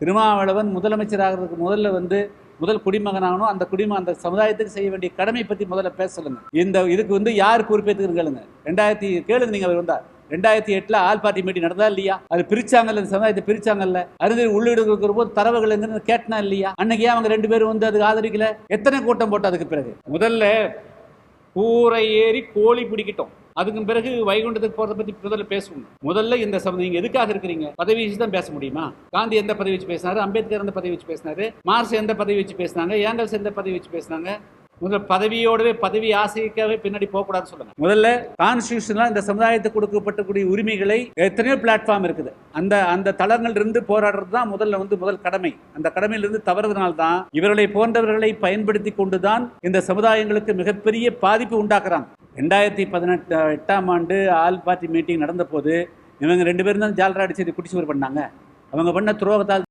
திருமாவளவன் முதலமைச்சராகிறதுக்கு முதல்ல வந்து முதல் குடிமகனாகணும். அந்த குடிம அந்த சமுதாயத்துக்கு செய்ய வேண்டிய கடமை பற்றி முதல்ல பேச சொல்லுங்க. இந்த இதுக்கு வந்து யார் பொறுப்பேற்றுக்குன்னு கேளுங்க. ரெண்டாயிரத்தி கேளுங்க நீங்கள் அவர் வந்தார் ரெண்டாயிரத்தி எட்டில் ஆல் பார்ட்டி மீட்டிங் நடந்தா இல்லையா? அது பிரிச்சாங்கல்ல இந்த சமுதாயத்தை பிரிச்சாங்கல்ல. அறிஞர் உள்ளீடு இருக்கிற போது தரவுகள் கேட்டனா இல்லையா? அன்னைக்கு ஏன் அவங்க ரெண்டு பேரும் வந்து அதுக்கு ஆதரிக்கல? எத்தனை கூட்டம் போட்டு அதுக்கு பிறகு? முதல்ல கூரை ஏறி கோழி பிடிக்கட்டும். அதுக்கு பிறகு வைகுண்டத்துக்கு போறத பத்தி முதல்ல பேசுவோம். முதல்ல இந்த சம நீங்க எதுக்காக இருக்கிறீங்க? பதவி வச்சு தான் பேச முடியுமா? காந்தி எந்த பதவி வச்சு பேசினாரு? அம்பேத்கர் எந்த பதவி வச்சு பேசினாரு? மார்ஸ் எந்த பதவி வச்சு பேசினாங்க? ஏங்கல்ஸ் எந்த பதவி வச்சு பேசினாங்க? முதல்ல பதவியோடவே பதவி ஆசைக்காகவே பின்னாடி போகக்கூடாதுன்னு சொல்லுங்க. முதல்ல கான்ஸ்டியூஷன்ல இந்த சமுதாயத்துக்கு கொடுக்கப்பட்டக்கூடிய உரிமைகளை எத்தனையோ பிளாட்ஃபார்ம் இருக்குது. அந்த அந்த தளங்கள் இருந்து போராடுறது தான் முதல்ல வந்து முதல் கடமை. அந்த கடமையிலிருந்து தவறுதனால் தான் இவர்களை போன்றவர்களை பயன்படுத்தி கொண்டுதான் இந்த சமுதாயங்களுக்கு மிகப்பெரிய பாதிப்பு உண்டாக்குறாங்க. ரெண்டாயிரத்தி பதினெட்டு எட்டாம் ஆண்டு ஆல் பார்ட்டி மீட்டிங் நடந்த போது இவங்க ரெண்டு பேரும் தான் ஜால்ரா அடிச்சு குடிச்சுவர் பண்ணாங்க. அவங்க பண்ண துரோகத்தால்